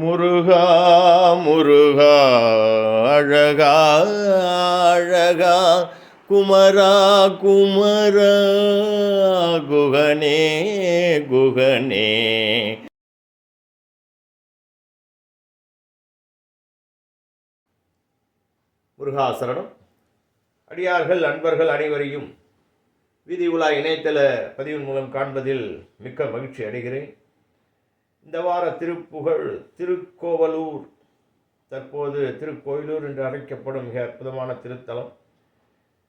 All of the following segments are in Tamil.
முருகா முருகா அழகா அழகா குமரா குமரா குகனே குகனே. முருகாசரணம் அடியார்கள் அன்பர்கள் அனைவரையும் வீதி உலா இணையதள பதிவின் மூலம் காண்பதில் மிக்க மகிழ்ச்சி அடைகிறேன். இந்த வார திருப்புகழ் திருக்கோவலூர் தற்போது திருக்கோயிலூர் என்று அழைக்கப்படும் மிக அற்புதமான திருத்தலம்.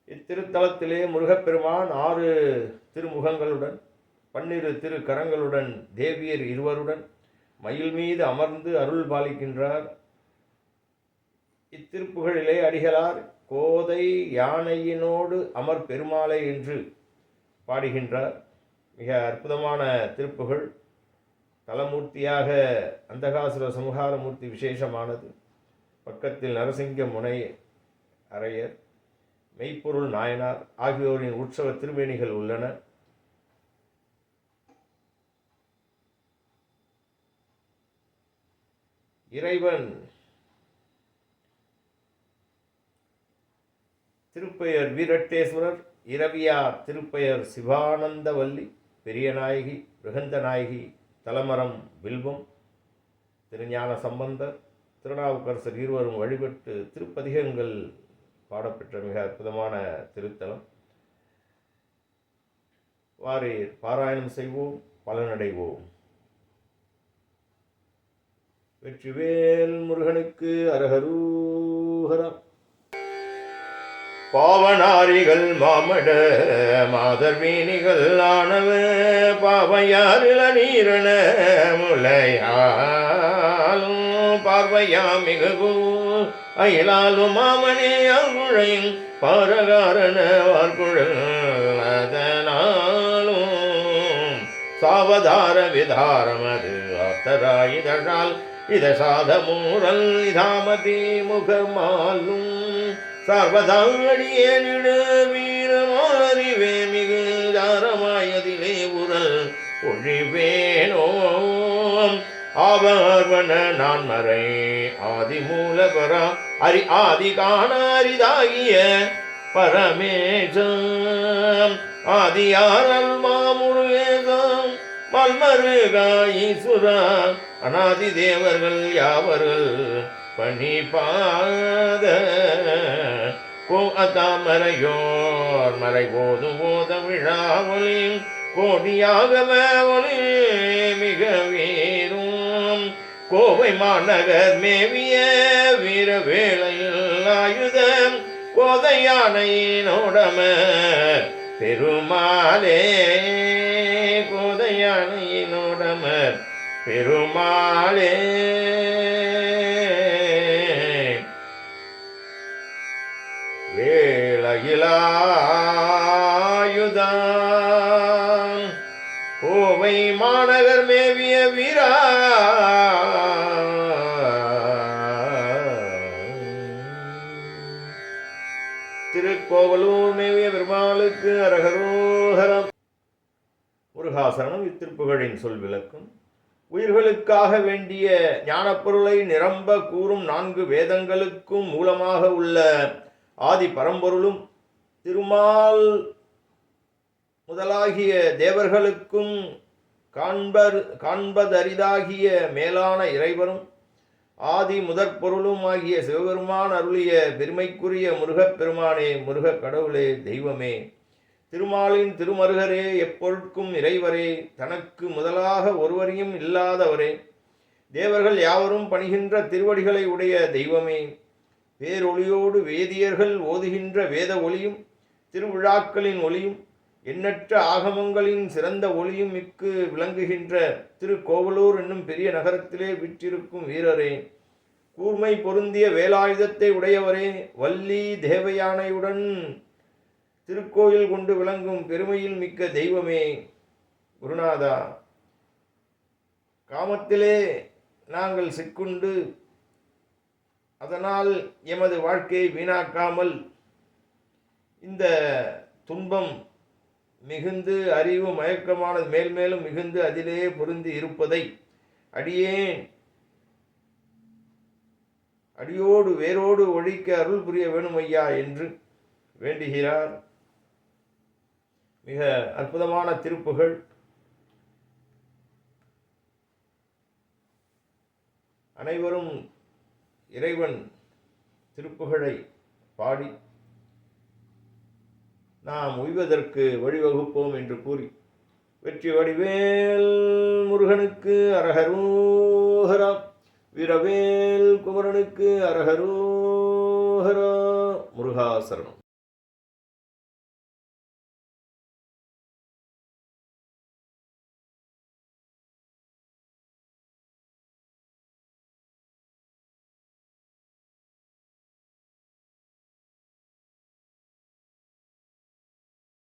இத்திருத்தலத்திலே முருகப்பெருமான் ஆறு திருமுகங்களுடன் பன்னிரு திருக்கரங்களுடன் தேவியர் இருவருடன் மயில் மீது அமர்ந்து அருள் பாலிக்கின்றார். இத்திருப்புகழிலே அடிகளார் கோதை யானையினோடு அமர் பெருமாளை என்று பாடுகின்றார். மிக அற்புதமான திருப்புகழ். தலமூர்த்தியாக அந்தகாசுர சம்ஹாரமூர்த்தி விசேஷமானது. பக்கத்தில் நரசிங்க முனை அரையர் மெய்ப்பொருள் நாயனார் ஆகியோரின் உற்சவ திருமேனிகள் உள்ளன இறைவன் திருப்பெயர் வீரட்டேஸ்வரர் இரவியார் திருப்பெயர் சிவானந்தவல்லி பெரியநாயகி நாயகி தலமரம் வில்வம் திருஞான சம்பந்தர் திருநாவுக்கரசர் இருவரும் வழிபட்டு திருப்பதிகங்கள் பாடப்பெற்ற மிக அற்புதமான திருத்தலம். வாரி பாராயணம் செய்வோம் பலனடைவோம். வெற்றிவேல் முருகனுக்கு அரகரூகரம் பாவனாரிகள் மாமட மாதர் மீனிகள் ஆனவ பாவையாரில நீரண முலையாலும் பார்வையா மிகு அயிலாலும் மாமனே அங்குழையும் பாரகாரண வார்குழல் அதனாலும். சாவதார விதாரமது ஆத்தராயிதழால் இத சாதமூரல் இதாமதி முகமாலும் சர்வதாடியேனிட வீரமாறிவே மிகு தாரமாயதிலே உரல் ஒழிவேனோம் ஆவர்வன நான் மறை ஆதி மூலபரா அரி ஆதி காணாரிதாகிய பரமேசம். ஆதியாரல் மாமுருகேசம் மல்மருகா ஈஸ்வரா அநாதி தேவர்கள் யாவர்கள் பணிபாத கோ அதாமரையோர் மறை போது போத விழா ஒளி கோடியாகவ ஒளி மிக வீரும். கோவை மாநகர் மேவிய வீர வேளையில் ஆயுதம் கோதையானையினோடம பெருமாளே கோதையானையினோடம பெருமாளே. வேளகிலாயுதான் கோவை மாநகர் மேவிய வீரா திருக்கோவலூர் மேவிய பெருமாளுக்கு அரகரோகரம். முருகாசனம் இத்திருப்புகளின் சொல் விளக்கும். உயிர்களுக்காக வேண்டிய ஞானப்பொருளை நிரம்ப கூறும் நான்கு வேதங்களுக்கும் மூலமாக உள்ள ஆதி பரம்பொருளும் திருமால் முதலாகிய தேவர்களுக்கும் காண்பர் காண்பதரிதாகிய மேலான இறைவரும் ஆதி முதற் பொருளும் ஆகிய சிவபெருமான் அருளிய பெருமைக்குரிய முருகப் பெருமானே முருகக் கடவுளே தெய்வமே. திருமாலின் திருமருகரே எப்பொருட்கும் இறைவரே தனக்கு முதலாக ஒருவரையும் இல்லாதவரே. தேவர்கள் யாவரும் பணிகின்ற திருவடிகளை உடைய தெய்வமே. பேரொளியோடு வேதியர்கள் ஓதுகின்ற வேத ஒளியும் திருவிழாக்களின் ஒளியும் எண்ணற்ற ஆகமங்களின் சிறந்த ஒளியும் மிக்கு விளங்குகின்ற திருக்கோவலூர் என்னும் பெரிய நகரத்திலே விற்றிருக்கும் வீரரே. கூர்மை பொருந்திய வேலாயுதத்தை உடையவரே வள்ளி தேவயானையுடன் திருக்கோயில் கொண்டு விளங்கும் பெருமையில் மிக்க தெய்வமே குருநாதா. காமத்திலே நாங்கள் சிக்குண்டு அதனால் எமது வாழ்க்கையை வீணாக்காமல் இந்த துன்பம் மிகுந்து அறிவு மயக்கமானது மேல் மேலும் மிகுந்து அதிலே பொருந்தி இருப்பதை அடியேன். அடியோடு வேரோடு ஒழிக்க அருள் புரிய வேணும் ஐயா என்று வேண்டுகிறார். மிக அற்புதமான திருப்புகள். அனைவரும் இறைவன் திருப்புகழை பாடி நாம் உய்வதற்கு வழிவகுப்போம் என்று கூறி வெற்றி வடிவேல் முருகனுக்கு அரகரோஹரா வீரவேல் குமரனுக்கு அரகரோஹரா முருகாசரணம்